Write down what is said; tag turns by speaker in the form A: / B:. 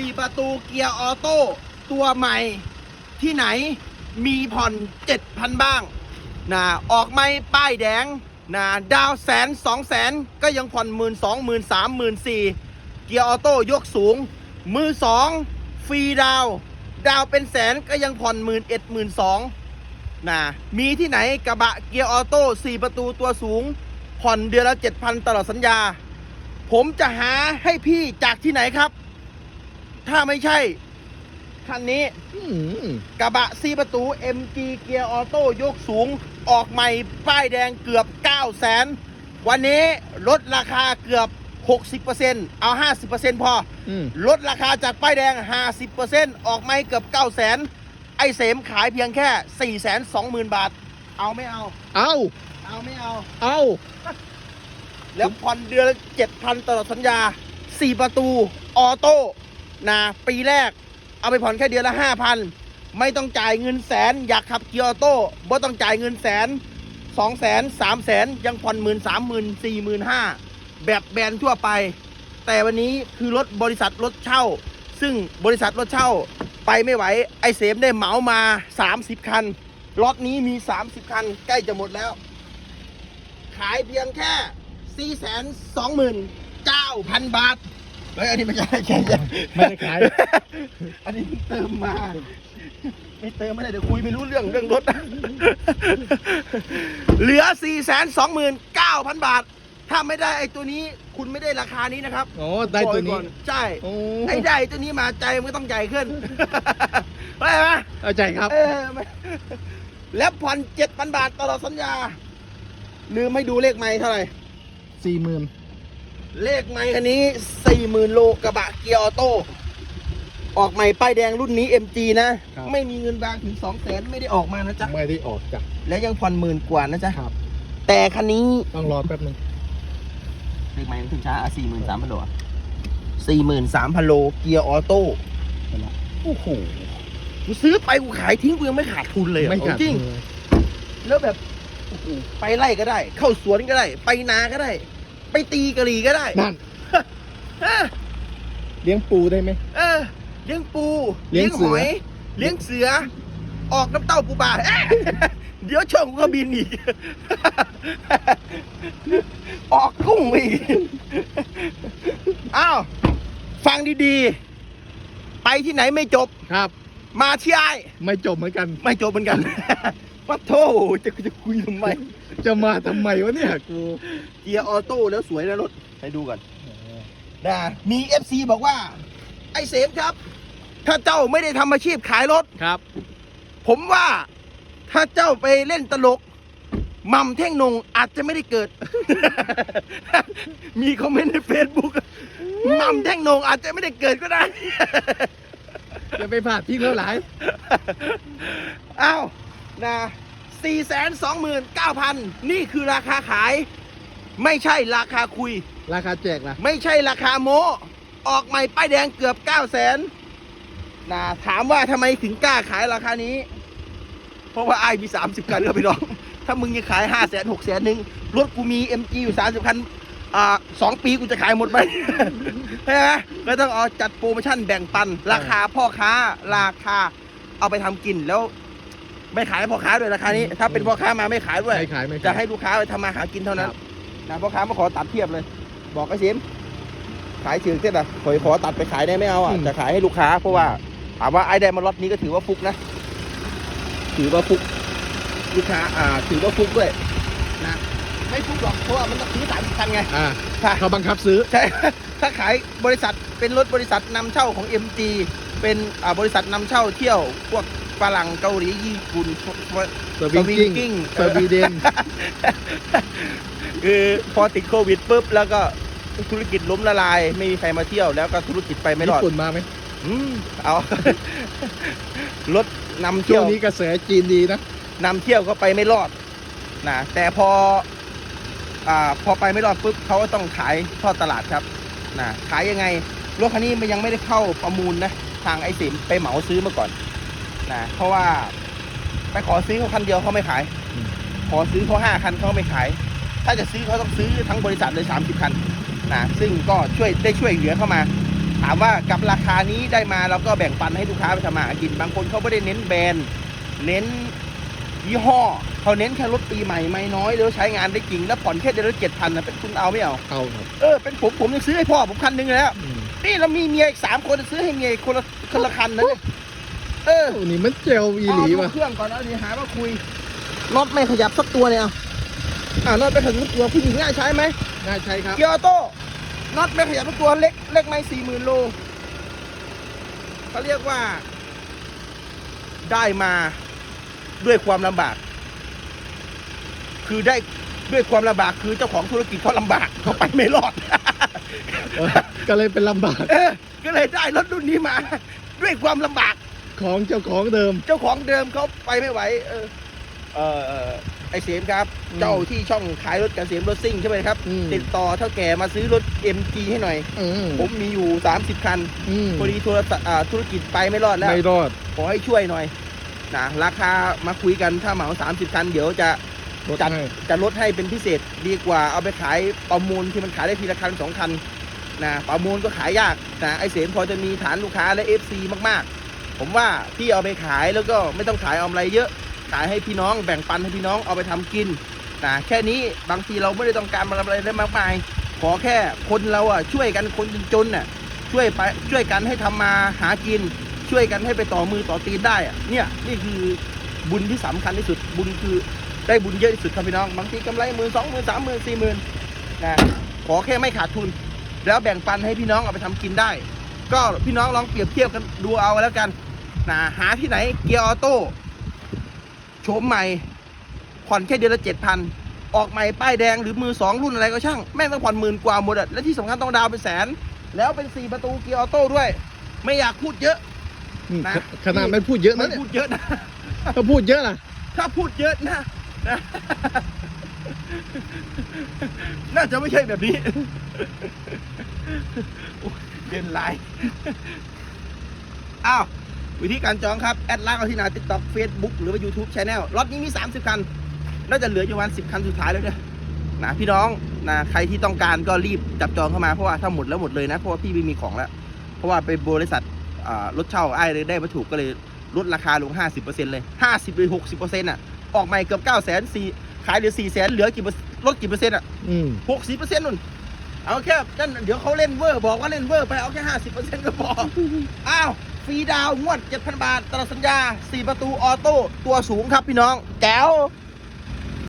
A: 4 ประตูเกียร์ออโต้ตัวใหม่ที่ไหนมีผ่อน 7,000 บ้างนะออกไม่ป้ายแดงนะดาวแสนสองแสนก็ยังผ่อนหมื่นสองหมื่นสามหมื่นสี่เกียร์ออโต้ยกสูง มือสองฟรีดาว ดาวเป็นแสนก็ยังผ่อนหมื่นเอ็ดหมื่นสองนะมีที่ไหนกระบะเกียร์ออโต้4ประตูตัวสูง ผ่อนเดือนละ7,000ตลอดสัญญา ผมจะหาให้พี่จากที่ไหนครับ ถ้าไม่ใช่ คันนี้
B: อืม
A: กระบะ4ประตู MG เกียร์ออโต้ยกสูงออกใหม่ ป้ายแดงเกือบ 9 0 0 0 0 0วันนี้ลดราคาเกือบ 60%เอา 50%พอ
B: อืม
A: ลดราคาจากป้ายแดง 50%ออกไม่เกือบ 9 0 0 0 0 0ไอเสมขายเพียงแค่ 4 2 0 0 0 0 บาท เอาไม่เอา
B: เอา
A: เอาไม่เอา
B: เอา
A: แล้วผ่อนเดือนละ7,000ตลอดสัญญา 4 ประตู ออโต้ นะปีแรกเอาไปผ่อนแค่เดือนละ5,000ไม่ต้องจ่ายเงินแสน อยากขับเกียร์ออโต้บ่ต้องจ่ายเงินแสน2แสน3แสนยังผ่อนหมื่นสามหมื่นสี่หมื่นห้าแบบแบรนด์ทั่วไป แต่วันนี้คือรถบริษัทรถเช่า ซึ่งบริษัทรถเช่าไปไม่ไหว ไอเสมได้เหมามา 30 คันล็อตนี้มี 30 คัน ใกล้จะหมดแล้ว ขายเพียงแค่ 4 2 9 0 0 0 บาท เฮ้ยอันนี้ไม่ใช่ใช่ใช่
B: ไม่ได้ขาย
A: อันนี้เพิ่งเติมมา ไม่เติมไม่ได้เดี๋ยวคุยไม่รู้เรื่องเรื่องรถ เหลือ 4 2 9 0 0 0 บาท ถ้าไม่ได้ไอ้ตัวนี้คุณไม่ได้ราคานี้นะครับ
B: โอ้ได้ตัวนี้
A: บอกไก่อใช่
B: โอ้
A: ไอ้ได้ตัวนี้มาใจมันก็ต้องใหญ่ขึ้นเข้าใจไหม
B: เอาใจครับ
A: เออไม่แล้วผ่อนเจ็ดพันบาทตลอดสัญญา ลืมให้ดูเลขไม้เท่าไหร่
B: สี่หมื่น
A: เลขไม้คันนี้สี่หมื่นโลกระบะเกียร์ออโต้ ออกใหม่ป้ายแดงรุ่นนี้ MG นะไม่มีเงินบางถึงสองแสนไม่ได้ออกมานะจ๊ะ
B: ไม่ได้ออกจ้ะ
A: แล้วยังผ่อนหมื่นกว่านะจ๊ะ
B: ครับ
A: แต่คันนี้
B: ต้องรอแป๊บหนึง
A: เลขไม้มันถึงช้าสี่หมื่นสามพันโลสี่หมื่นสามพันโล เกียร์ออโต้
B: ไปละ
A: โอ้โห กูซื้อไปกูขายทิ้งกูยังไม่ขาดทุนเลยอะ
B: ไม่ขาด
A: จริง
B: เลย
A: แล้วแบบโอ้โหไปไล่ก็ได้ เข้าสวนก็ได้ ไปนาก็ได้ ไปตีกะหรี่ก็ได้
B: นั่น
A: เออ
B: เลี้ยงปูได้ไหม
A: เออเลี้ยงปู
B: เลี้ยงเสื
A: ห
B: อ
A: อย เลี้ยงเสือ ออกน้ำเต้าปูปลาเอ๊ะเดี๋ยวช่องกูก็บินอีก ออกกุ้งอีกอ้าวฟังดีๆ ไปที่ไหนไม่จบ
B: ครับ
A: มาที่ไอ้าย
B: ไม่จบเหมือนกัน
A: ไม่จบเหมือนกัน ปัดโทจะจะคุยทำไม
B: จะมาทำไมวะเนี่ยกู
A: เกียร์ออโต้แล้วสวยนะรถให้ดูก่อนนะมี FC บอกว่า ไอ้เสมครับ ถ้าเจ้าไม่ได้ทำอาชีพขายรถ
B: ครับ
A: ผมว่าถ้าเจ้าไปเล่นตลกหมัมเท่งนงอาจจะไม่ได้เกิด มีคอมเมนต์ในเฟซบุ๊กหมัมเท่งนงอาจจะไม่ได้เกิดก็ได้
B: จะไปผ่าทิ้งแล้วหลาย
A: อ้าว นะสี่แสนสองหมื่นเก้าพันนี่คือราคาขาย ไม่ใช่ราคาคุย
B: ราคาแจกล่ะ
A: ไม่ใช่ราคาโมออกใหม่ป้ายแดงเกือบ9 0 0แสนนะถามว่าทำไมถึงกล้าขายราคานี้ เพราะว่าไอ้มี 30 คันก็ไปลอง ถ้ามึงจะขาย 5 0 0แสน6แสนหนึ่งรถกูมี MG อยู่ 30 คันอ่าสองปีกูจะขายหมดไหมใช่ไหมก็ต้องเอาจัดโปรโมชั่นแบ่งปัน ราคาพ่อค้าราคาเอาไปทำกินแล้ว ไม่ขายให้พ่อค้าด้วยราคานี้ถ้าเป็นพ่อค้ามาไม่ขายด้วย
B: ไม่ขายไม่ขาย
A: จะให้ลูกค้าไปทำมาหากินเท่านั้น
B: ครับ
A: นะพ่อค้ามาขอตัดเทียบเลย บอกไอ้ซิมขายถึงเส้นอะขอขอตัดไปขายได้ไม่เอาอะ
B: อืม
A: จะขายให้ลูกค้าเพราะว่าถามว่าไอ้ได้มาล็อตนี้ก็ถือว่าฟุกนะถือว่าฟุกลูกค้าอ่าถือว่าฟุกด้วยนะไม่ฟุกหรอกเพราะว่ามันต้องซื้อสามสิบคันไง
B: อ่า
A: ถ้า
B: เขาบังคับซื้อ
A: ใช่ถ้าขายบริษัทเป็นรถบริษัทนำเช่าของ MG เป็นอ่าบริษัทนำเช่าเที่ยวพวก ฝรั่งเกาหลีญี่ปุ่น
B: สวิงกิ้ง
A: กิ้ง
B: สวีเดน
A: คือพอติดโควิดปุ๊บแล้วก็ธุรกิจล้มละลาย ไม่มีใครมาเที่ยวแล้วก็ธุรกิจไปไม่รอด
B: ญี่ปุ่นมาไหม
A: อืมเอารถนำ
B: ช่
A: เที่
B: ว
A: ย
B: ง
A: ว
B: นี้กระแสจีนดีนะ
A: นำเที่ยวก็ไปไม่รอดนะแต่พออ่าพอไปไม่รอดปุ๊บเขาก็ต้องขายทอดตลาดครับนะขายยังไงรถคันนี้มันยังไม่ได้เข้าประมูลนะทางไอ้สิมไปเหมาซื้อมาก่อน นะเพราะว่าไปขอซื้อเขาคันเดียวเขาไม่ขาย
B: อืม
A: ขอซื้อเขาห้าคันเขาไม่ขาย ถ้าจะซื้อเขาต้องซื้อทั้งบริษัทเลยสามสิบคันนะซึ่งก็ช่วยได้ช่วยเหลือเข้ามา ถามว่ากับราคานี้ได้มาเราก็แบ่งปันให้ลูกค้าไปทำมาหากิน บางคนเขาไม่ได้เน้นแบรนด์เน้นยี่ห้อเขาเน้นแค่รถปีใหม่ไม่น้อยแล้วใช้งานได้จริงแล้วผ่อนแค่เดือนละเจ็ดพันนะเป็นคุณเอาไม่เอา
B: เอาครับ
A: เออเป็นผมผมยังซื้อให้พ่อผมคันหนึงเลยแล้ว
B: อืม
A: นี่เรามีเมียอีกสามคนซื้อให้เมียอีกคนละคนละคันนะ เนี่ยเออ
B: โอ้นี่มันเจลอีหลี
A: เอา
B: ว่ะ
A: ดูเครื่องก่อนแล้วเดี๋ยวหาว่าคุยน็อตไม่ขยับสักตัวเนี่ยเอาอ่าน็อตไม่ขยับสักตัวผู้หญิงง่ายใช้ไหม
B: น่าใช้ครับ
A: เกียร์ออโต้น็อตไม่ขยับสักตัวเล็กเล็กไม่สี่หมื่นโลเขาเรียกว่า ได้มาด้วยความลำบาก คือได้ด้วยความลำบากคือเจ้าของธุรกิจเขาลำบากเขาไปไม่รอด
B: เออก็เลยเป็นลำบาก
A: เออก็เลยได้รถรุ่นนี้มา ด้วยความลำบาก
B: ของเจ้าของเดิม
A: เจ้าของเดิมเขาไปไม่ไหว เออเออเออไอเสียมครับ
B: อืม
A: เจ้าที่ช่องขายรถกันเสียมรถซิ่งใช่ไหมครับ
B: อืม
A: ติดต่อเท่าแก่มาซื้อรถ MG ให้หน่อย
B: อืม
A: ผมมีอยู่ 30 คัน
B: อืม
A: พอดีธุรศัพท์อ่าธุรกิจไปไม่รอดแล้ว
B: ไม่รอด
A: ขอให้ช่วยหน่อยนะราคามาคุยกันถ้าเหมา 30 คัน เดี๋ยวจะ
B: รถ
A: จัด
B: ให้
A: จะลดให้เป็นพิเศษดีกว่าเอาไปขายประมูลที่มันขายได้ทีละคันสองคันนะประมูลก็ขายยากนะไอเสมพอจะมีฐานลูกค้าและ FC มากๆ ผมว่าพี่เอาไปขายแล้วก็ไม่ต้องขายเอากำไรเยอะ ขายให้พี่น้องแบ่งปันให้พี่น้องเอาไปทำกินนะแค่นี้บางทีเราไม่ได้ต้องการอะไรได้มากมาย ขอแค่คนเราอะช่วยกันคนจนๆน่ะช่วยไปช่วยกันให้ทำมาหากิน ช่วยกันให้ไปต่อมือต่อตีนได้อะเนี่ยนี่คือบุญที่สำคัญที่สุดบุญคือได้บุญเยอะที่สุดครับพี่น้อง บางทีกำไรหมื่นสองหมื่นสามหมื่นสี่หมื่นนะขอแค่ไม่ขาดทุน แล้วแบ่งปันให้พี่น้องเอาไปทำกินได้ ก็พี่น้องลองเปรียบเทียบกันดูเอาแล้วกัน นะหาที่ไหนเกียร์ออโต้โฉมใหม่ ผ่อนแค่เดือนละเจ็ดพันออกใหม่ป้ายแดงหรือมือสองรุ่นอะไรก็ช่าง แม่งต้องผ่อนหมื่นกว่าหมดอะและที่สำคัญต้องดาวน์เป็นแสน แล้วเป็นสี่ประตูเกียร์ออโต้ด้วย ไม่อยากพูดเยอะ
B: อืม
A: นะ
B: ขนาดไม่พูดเยอะ
A: ไม่
B: นะเนี่ย
A: พูดเยอะนะ
B: ถ้าพูดเยอะล่ะ
A: ถ้าพูดเยอะนะนะน่าจะไม่ใช่แบบนี้โอ้ยเด่นไลน์อ้าว วิธีการจองครับแอดไลน์เอาที่หนาติ๊กต็อกเฟซบุ๊กหรือว่า YouTube Channel รถนี้มี 30 คัน น่าจะเหลืออยู่ประมาณ10 คันสุดท้ายแล้วเนี่ยนะพี่น้องนะใครที่ต้องการก็รีบจับจองเข้ามาเพราะว่าถ้าหมดแล้วหมดเลยนะเพราะว่าพี่ไม่มีของแล้ว เพราะว่าไปบริษัทอ่ารถเช่าไอ้เลยได้มาถูกก็เลยลดราคาลง 50%เลย 50หรือ60%อะออกใหม่เกือบ9 0 0 0 0 0ขายเหลือ4 0 0 0 0 0เหลือกี่เปอร์ลดกี่เปอร์เซ็นต์อะ
B: อืม
A: หกสิบเปอร์เซ็นต์นุ่น เอาแค่นั่นเดี๋ยวเขาเล่นเวอร์ บอกว่าเล่นเวอร์ไปเอาแค่ห้าสิบเปอร์เซ็นต์ก็พออ้าวฟรีดาวงวดเจ็ดพันบาทตลอดสัญญาสี่ประตูออโต้ตัวสูงครับพี่น้องแก้ว